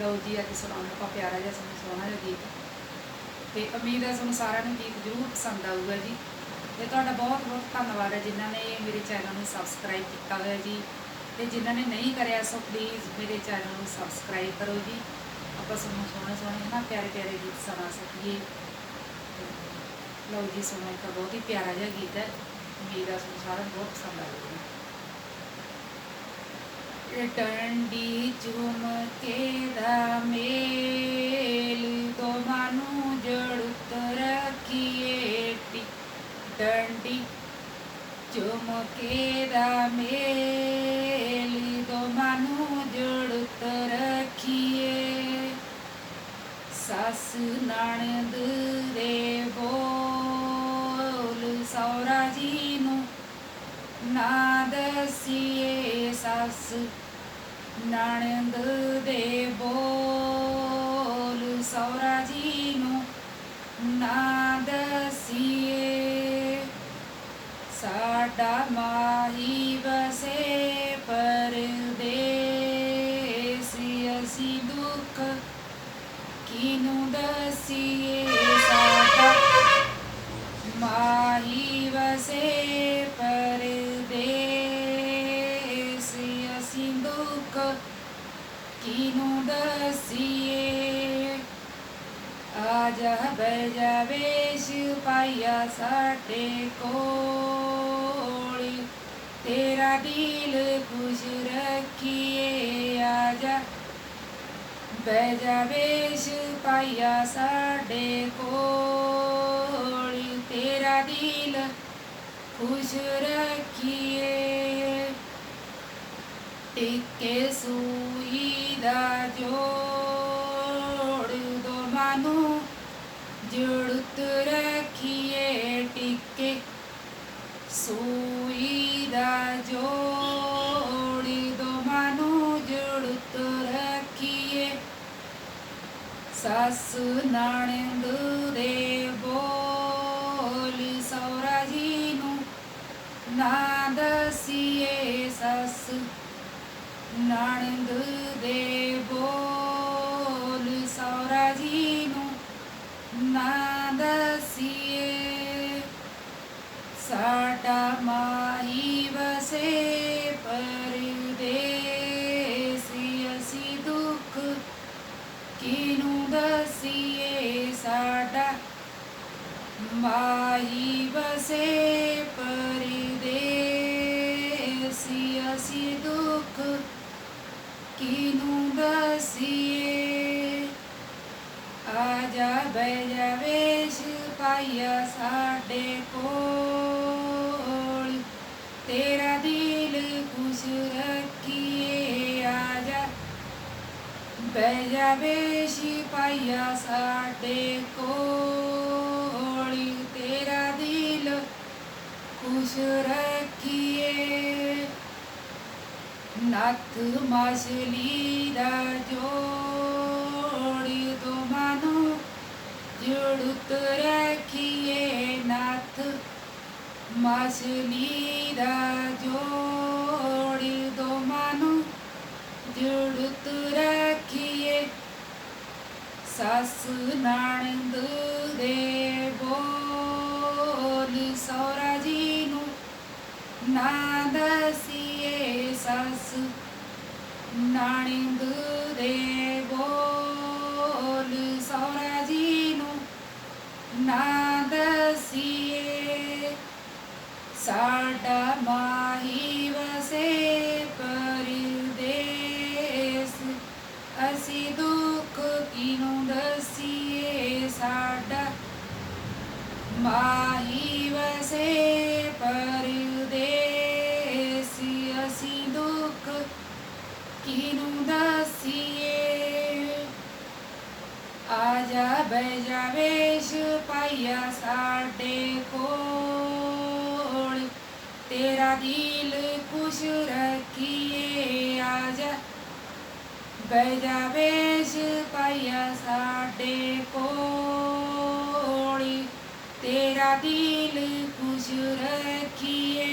ਲਓ ਜੀ, ਅੱਜ ਸੁਣਾਉਣਾ ਆਪਾਂ ਪਿਆਰਾ ਜਿਹਾ ਸਾਨੂੰ ਸੋਹਣਾ ਜਿਹਾ ਗੀਤ। ਤੇ ਉਮੀਦ ਹੈ ਤੁਹਾਨੂੰ ਸਾਰਿਆਂ ਨੂੰ ਗੀਤ ਜ਼ਰੂਰ ਪਸੰਦ ਆਊਗਾ ਜੀ। ਤੇ ਤੁਹਾਡਾ ਬਹੁਤ ਬਹੁਤ ਧੰਨਵਾਦ ਹੈ ਜਿਨ੍ਹਾਂ ਨੇ ਮੇਰੇ ਚੈਨਲ ਨੂੰ ਸਬਸਕ੍ਰਾਈਬ ਕੀਤਾ ਹੋਇਆ ਜੀ। ਤੇ ਜਿਨ੍ਹਾਂ ਨੇ ਨਹੀਂ ਕਰਿਆ, ਸੋ ਪਲੀਜ਼ ਮੇਰੇ ਚੈਨਲ ਨੂੰ ਸਬਸਕ੍ਰਾਈਬ ਕਰੋ ਜੀ। ਆਪਾਂ ਸਾਨੂੰ ਸੋਹਣੇ ਸੋਹਣੇ ਹਨਾ ਪਿਆਰੇ ਪਿਆਰੇ ਗੀਤ ਸੁਣਾ ਸਕੀਏ। ਤੇ ਲਓ ਜੀ ਸੁਣੋ ਇੱਕ ਬਹੁਤ ਹੀ ਪਿਆਰਾ ਜਿਹਾ ਗੀਤ ਹੈ। ਉਮੀਦ ਹੈ ਤੁਹਾਨੂੰ ਸਾਰਿਆਂ ਨੂੰ ਬਹੁਤ ਪਸੰਦ ਆਊਗਾ। ਡੰਡੀ ਝੁਮਕੇ ਦਾ ਮੇਲ। ਦੋਵਾਂ ਜੜੁਤ ਰੱਖੀਏ ਟੀ ਡੰਡੀ ਝੁਮਕੇ ਦਾ ਮੇਲ। ਦੋਵਾਂ ਜੜੁਤ ਰੱਖੀਏ। ਸੱਸ ਨਣਦ ਦੇ ਬੋਲ। ਸੌਰਾ ਜੀ ਨੂੰ ਨਾ ਦਸੀਏ ਸੱਸ ਨਣਦ ਦੇ ਬੋਲ ਸੌਰਾ ਜੀ ਨੂੰ ਨਾ ਦਸੀਏ। ਸਾਡਾ ਮਾਹੀ ਵਸੇ ਪਰਦੇਸ, ਅਸੀਂ ਦੁੱਖ ਕਿਨੂੰ ਦਸੀਏ? आज भजवे शिवपायासाठी कोळी तेरा दिल खुश रखिए आज पाया साढ़े कोळी तेरा दिल खुश रखिए। टिके सुई दा जो मानो, जुड़त रखिए टिके सुई दा जोड़ी दो मानो, जुड़त रखिए। सस नणंद दे बोली सौरा जी नु ना दसिए। सस नणंद दे बोल सौरा जी માહી વસે પરદેશી દુઃખ કિનું દસીએ સાડા માહી વસે પરદેશી દુઃખ કિનું દસીએ આજા ભૈરવેશ પાય સાડે કો ਬੈਜਾ ਵੇਸ਼ ਪਾਇਆ ਸਾਡੇ ਕੋਲ। ਤੇਰਾ ਦਿਲ ਖੁਸ਼ ਰੱਖੀਏ। ਨੱਥ ਮਛਲੀ ਦਾ ਜੋੜੀ ਦੋਵਾਂ ਨੂੰ ਜੁੜਤ ਰੱਖੀਏ। ਨੱਥ ਮਛਲੀ ਦਾ ਜੋੜੀ ધ્યુડુત રાખીએ સાસુ નાણંદ દેવો સૌરાજીનું નાદસીએ સાસુ નાણંદ દેવો. દિવસે પરદેશી અસી દુઃખ કિનું દસીએ આજા બેજા વેશ પાયા સાડે કોળ તેરા દિલ ખુશ રખીએ આજા બેજા વેશ પાયા સાડે કોળ ബ്രസീൽ കുജുറക്കിയേ